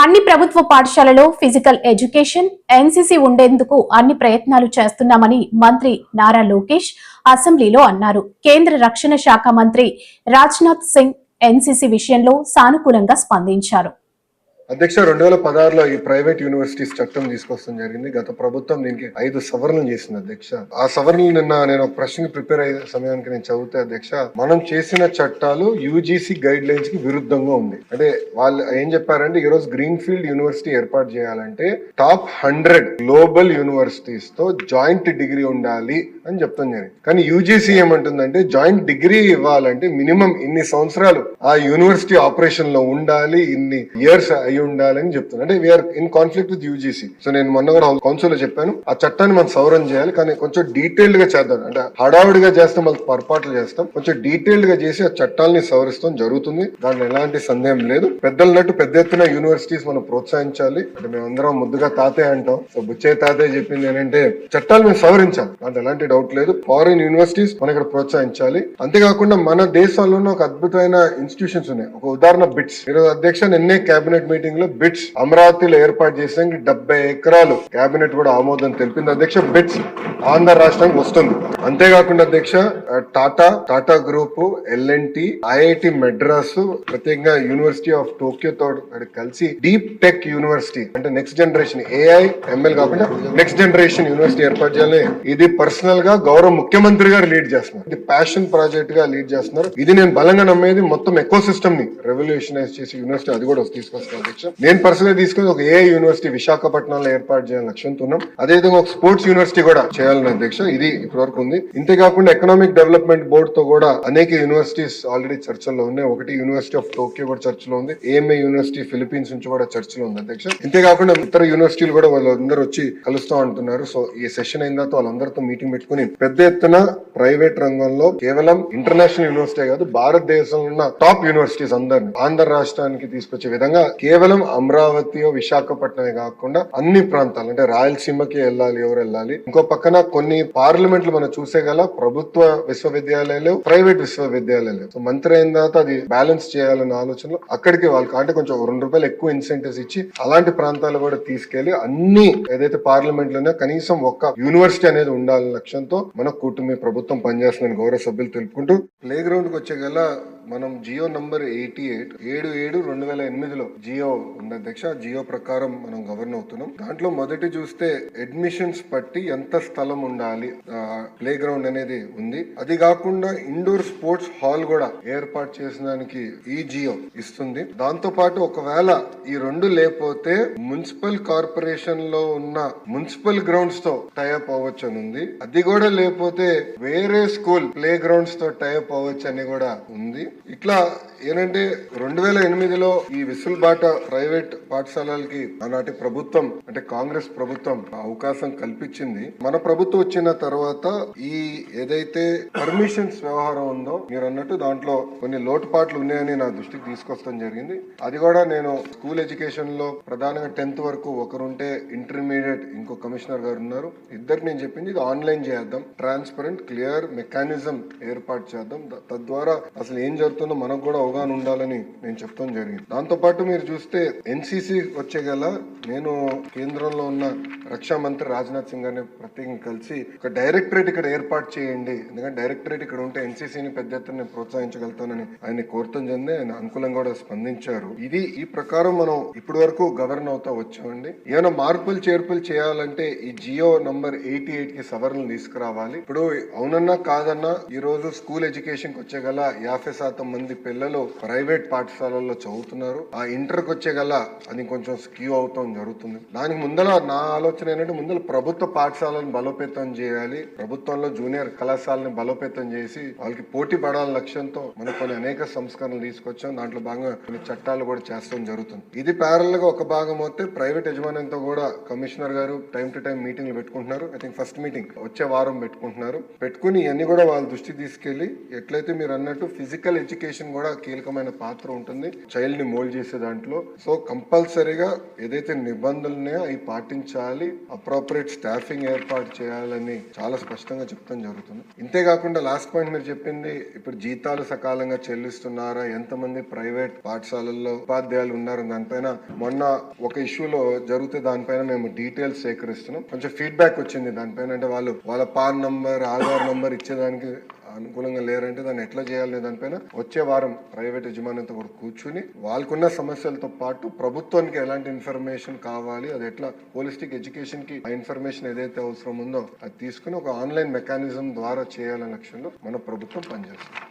అన్ని ప్రభుత్వ పాఠశాలలో ఫిజికల్ ఎడ్యుకేషన్ ఎన్సీసీ ఉండేందుకు అన్ని ప్రయత్నాలు చేస్తున్నామని మంత్రి నారా లోకేష్ అసెంబ్లీలో అన్నారు. కేంద్ర రక్షణ శాఖ మంత్రి రాజ్నాథ్ సింగ్ ఎన్సీసీ విషయంలో సానుకూలంగా స్పందించారు. అధ్యక్ష రెండు వేల పదహారులో ఈ ప్రైవేట్ యూనివర్సిటీస్ చట్టం తీసుకొస్తాం జరిగింది. గత ప్రభుత్వం దీనికి ఐదు సవరణలు చేసింది అధ్యక్ష. ఆ సవరణలు నిన్న నేను ఒక ప్రశ్నకి ప్రిపేర్ అయ్యే సమయానికి నేను చదివితే అధ్యక్ష మనం చేసిన చట్టాలు యూజీసీ గైడ్ లైన్స్కి విరుద్ధంగా ఉంది. అంటే వాళ్ళు ఏం చెప్పారంటే ఈ రోజు గ్రీన్ ఫీల్డ్ యూనివర్సిటీ ఏర్పాటు చేయాలంటే టాప్ హండ్రెడ్ గ్లోబల్ యూనివర్సిటీస్తో జాయింట్ డిగ్రీ ఉండాలి అని చెప్తాం జరిగింది. కానీ యూజీసీ ఏమంటుందంటే జాయింట్ డిగ్రీ ఇవ్వాలంటే మినిమం ఇన్ని సంవత్సరాలు ఆ యూనివర్సిటీ ఆపరేషన్లో ఉండాలి ఇన్ని ఇయర్స్ అయి ఉండాలని చెప్తున్నారు అంటే we're in conflict with UGC so నేను మొన్న కూడా కౌన్సిల్లో చెప్పాను ఆ చట్టాన్ని మనం సవరణ చేయాలి కానీ కొంచెం డీటెయిల్డ్గా చేద్దాం. అంటే హడావుడిగా చేస్తాం మళ్ళీ పొరపాట్లు చేస్తాం. కొంచెం డీటెయిల్డ్గా చేసి ఆ చట్టాలని సవరిస్తాం జరుగుతుంది. దాంట్లో ఎలాంటి సందేహం లేదు. పెద్దలన్నట్టు పెద్ద ఎత్తున యూనివర్సిటీస్ మనం ప్రోత్సహించాలి. అంటే మేమందరం ముద్దుగా తాతే అంటాం. సో బుచ్చే తాతే చెప్పింది ఏంటంటే చట్టాలు మేము సవరించాలి. దాంట్లో ఎలాంటి డౌట్ లేదు. ఫారిన్ యూనివర్సిటీస్ మనం ఇక్కడ ప్రోత్సహించాలి. అంతేకాకుండా మన దేశంలోనే ఒక అద్భుతమైన ఇన్స్టిట్యూషన్స్ ఉన్నాయి. ఒక ఉదాహరణ బిట్స్. ఈరోజు అధ్యక్ష నిన్నే కేబినెట్ మీటింగ్ లో బిట్స్ అమరావతిలో ఏర్పాటు చేసేందుకు డెబ్బై ఎకరాలు కేబినెట్ కూడా ఆమోదం తెలిపింది. అధ్యక్ష బిట్స్ ఆంధ్ర రాష్ట్రానికి వస్తుంది. అంతేకాకుండా అధ్యక్ష Tata Tata group L N T IIT Madras ప్రత్యేకంగా యూనివర్సిటీ ఆఫ్ టోక్యో తో కలిసి డీప్ టెక్ యూనివర్సిటీ అంటే నెక్స్ట్ జనరేషన్ ఏఐ ఎంఎల్ కాకుండా నెక్స్ట్ జనరేషన్ యూనివర్సిటీ ఏర్పాటు చేయాలని ఇది పర్సనల్గా గౌరవ ముఖ్యమంత్రి గారు లీడ్ చేస్తున్నారు. ఇది ప్యాషన్ ప్రాజెక్ట్గా లీడ్ చేస్తున్నారు. ఇది నేను బలంగా నమ్మేది మొత్తం ఎకో సిస్టమ్ని రెవల్యూషనైజ్ చేసి యూనివర్సిటీ అది కూడా తీసుకొస్తాను లక్ష్యం. నేను పర్సనల్ తీసుకుని ఒక ఏఐ యూనివర్సిటీ విశాఖపట్నంలో ఏర్పాటు చేయాలని లక్ష్యంతో ఉన్నాం అదేవిధంగా ఒక స్పోర్ట్స్ యూనివర్సిటీ కూడా చేయాలని అధ్యక్ష ఇది ఇప్పటివరకు ఉంది. ఇంతేకాకుండా ఎకనామిక్ డెవలప్మెంట్ బోర్డు తో కూడా అనేక యూనివర్సిటీస్ ఆల్రెడీ చర్చల్లో ఉన్నాయి. ఒకటి యూనివర్సిటీ ఆఫ్ టోక్యో కూడా చర్చలో ఉంది. ఏఎంఏ యూనివర్సిటీ ఫిలిపీన్స్ నుంచి కూడా చర్చలో ఉంది అధ్యక్ష ఇంతేకాకుండా ఇతర యూనివర్సిటీలు కూడా వాళ్ళందరూ వచ్చి కలుస్తూ అంటున్నారు సో ఈ సెషన్ అయిన తర్వాత వాళ్ళందరితో మీటింగ్ పెట్టుకుని పెద్ద ఎత్తున ప్రైవేట్ రంగంలో కేవలం ఇంటర్నేషనల్ యూనివర్సిటీ కాదు భారతదేశంలో ఉన్న టాప్ యూనివర్సిటీస్ అందరిని ఆంధ్ర రాష్ట్రానికి తీసుకొచ్చే విధంగా కేవలం అమరావతి విశాఖపట్నమే కాకుండా అన్ని ప్రాంతాలు అంటే రాయలసీమకి వెళ్ళాలి ఎవరు వెళ్ళాలి. ఇంకో పక్కన కొన్ని పార్లమెంట్లు మనం చూసే గల ప్రభుత్వ విశ్వవిద్యాలయాలు ప్రైవేట్ విశ్వవిద్యాలయాలు. సో మంత్రి అయిన తర్వాత అది బ్యాలెన్స్ చేయాలన్న ఆలోచనలో అక్కడికి వాళ్ళకి అంటే కొంచెం రెండు రూపాయలు ఎక్కువ ఇన్సెంటివ్స్ ఇచ్చి అలాంటి ప్రాంతాలు కూడా తీసుకెళ్ళి అన్ని ఏదైతే పార్లమెంట్లోనే కనీసం ఒక్క యూనివర్సిటీ అనేది ఉండాలనే లక్ష్యంతో మన కూటమి ప్రభుత్వం పనిచేస్తుందని గౌరవ సభ్యులు తెలుపుకుంటూ ప్లే గ్రౌండ్కి వచ్చే గల మనం జియో నంబర్ ఎయిటీ ఎయిట్ ఏడు ఏడు రెండు వేల ఎనిమిదిలో జియో ఉంది అధ్యక్ష జియో ప్రకారం మనం గవర్న్ అవుతున్నాం. దాంట్లో మొదటి చూస్తే అడ్మిషన్స్ బట్టి ఎంత స్థలం ఉండాలి ప్లే గ్రౌండ్ అనేది ఉంది. అది కాకుండా ఇండోర్ స్పోర్ట్స్ హాల్ కూడా ఏర్పాటు చేసడానికి ఈ జియో ఇస్తుంది. దాంతో పాటు ఒకవేళ ఈ రెండు లేకపోతే మున్సిపల్ కార్పొరేషన్లో ఉన్న మున్సిపల్ గ్రౌండ్స్తో టైఅప్ అవ్వచ్చు అని ఉంది. అది కూడా లేకపోతే వేరే స్కూల్ ప్లే గ్రౌండ్స్తో టైఅప్ అవ్వచ్చు అని కూడా ఉంది. ఇట్లా ఏంటంటే రెండు వేల ఎనిమిదిలో ఈ విసులుబాట ప్రైవేట్ పాఠశాలలకి ఆనాటి ప్రభుత్వం అంటే కాంగ్రెస్ ప్రభుత్వం అవకాశం కల్పించింది. మన ప్రభుత్వం వచ్చిన తర్వాత ఈ ఏదైతే పర్మిషన్స్ వ్యవహారం ఉందో మీరు అన్నట్టు దాంట్లో కొన్ని లోటుపాట్లు ఉన్నాయని నా దృష్టికి తీసుకొస్తాం జరిగింది. అది కూడా నేను స్కూల్ ఎడ్యుకేషన్లో ప్రధానంగా టెన్త్ వరకు ఒకరుంటే ఇంటర్మీడియట్ ఇంకో కమిషనర్ గారు ఉన్నారు. ఇద్దరికి నేను చెప్పింది ఇది ఆన్లైన్ చేద్దాం ట్రాన్స్పరెంట్ క్లియర్ మెకానిజం ఏర్పాటు చేద్దాం. తద్వారా అసలు ఏం జరుగుతుందో మనకు కూడా అవగాహన ఉండాలని నేను చెప్తాం జరిగింది. దాంతో పాటు మీరు చూస్తే ఎన్సీసీ వచ్చే గల నేను కేంద్రంలో ఉన్న రక్షా మంత్రి రాజ్నాథ్ సింగ్ గారిని ప్రత్యేకంగా కలిసి ఒక డైరెక్టరేట్ ఇక్కడ ఏర్పాటు చేయండి. ఎందుకంటే డైరెక్టరేట్ ఇక్కడ ఉంటే ఎన్సీసీని పెద్ద ఎత్తున ప్రోత్సహించగలుగుతానని ఆయన కోరతం చెంది ఆయన అనుకూలంగా కూడా స్పందించారు. ఇది ఈ ప్రకారం మనం ఇప్పటి వరకు గవర్న్ అవుతా వచ్చామండి. ఏమైనా మార్పులు చేర్పులు చేయాలంటే ఈ జియో నంబర్ ఎయిటీ ఎయిట్కి సవరణలు తీసుకురావాలి. ఇప్పుడు అవునన్నా కాదన్నా ఈ రోజు స్కూల్ ఎడ్యుకేషన్కి వచ్చే గల యాభై శాతం మంది పిల్లలు ప్రైవేట్ పాఠశాలల్లో చదువుతున్నారు. ఆ ఇంటర్కి వచ్చే గల అది కొంచెం స్క్యూ అవుతాం జరుగుతుంది. దానికి ముందల నా ఆలోచన ఏంటంటే ముందర ప్రభుత్వ పాఠశాలను బలోపేతం చేయాలి. ప్రభుత్వంలో జూనియర్ కళాశాలని బలోపేతం చేసి వాళ్ళకి పోటీ పడాలని లక్ష్యంతో మనం కొన్ని అనేక సంస్కరణలు తీసుకొచ్చాం. దాంట్లో భాగంగా కొన్ని చట్టాలు కూడా చేస్తాం జరుగుతుంది. ఇది ప్యారల్గా ఒక భాగం అయితే ప్రైవేట్ యజమానంతో కూడా కమిషనర్ గారు టైం టు టైం మీటింగ్లు పెట్టుకుంటున్నారు. ఐ థింక్ ఫస్ట్ మీటింగ్ వచ్చే వారం పెట్టుకుంటున్నారు. పెట్టుకుని ఇవన్నీ కూడా వాళ్ళ దృష్టికి తీసుకెళ్ళి ఎట్లయితే మీరు అన్నట్టు ఫిజికల్ ఎడ్యుకేషన్ కూడా కీలకమైన పాత్ర ఉంటుంది. చైల్డ్ని మోల్డ్ చేసే దాంట్లో. సో కంపల్సరీగా ఏదైతే నిబంధనలు ఉన్నాయో అవి పాటించాలి. అప్రోపరియట్ స్టాఫింగ్ ఏర్పాటు చేయాలని చాలా స్పష్టంగా చెప్తాం జరుగుతుంది. ఇంతేకాకుండా లాస్ట్ పాయింట్ మీరు చెప్పింది ఇప్పుడు జీతాలు సకాలంగా చెల్లిస్తున్నారా? ఎంతమంది ప్రైవేట్ పాఠశాలల్లో ఉపాధ్యాయులు ఉన్నారు? దానిపైన మొన్న ఒక ఇష్యూలో జరిగితే దానిపైన మేము డీటెయిల్స్ సేకరిస్తున్నాం. కొంచెం ఫీడ్బ్యాక్ వచ్చింది దానిపైన. అంటే వాళ్ళు వాళ్ళ పాన్ నంబర్ ఆధార్ నంబర్ ఇచ్చేదానికి అనుకూలంగా లేరంటే దాన్ని ఎట్లా చేయాలనే దానిపైన వచ్చే వారం ప్రైవేట్ యజమానితో కూడా కూర్చుని వాళ్ళకున్న సమస్యలతో పాటు ప్రభుత్వానికి ఎలాంటి ఇన్ఫర్మేషన్ కావాలి అది ఎట్లా హోలిస్టిక్ ఎడ్యుకేషన్కి ఆ ఇన్ఫర్మేషన్ ఏదైతే అవసరం ఉందో అది తీసుకుని ఒక ఆన్లైన్ మెకానిజం ద్వారా చేయాలనే లక్ష్యంలో మన ప్రభుత్వం పనిచేస్తుంది.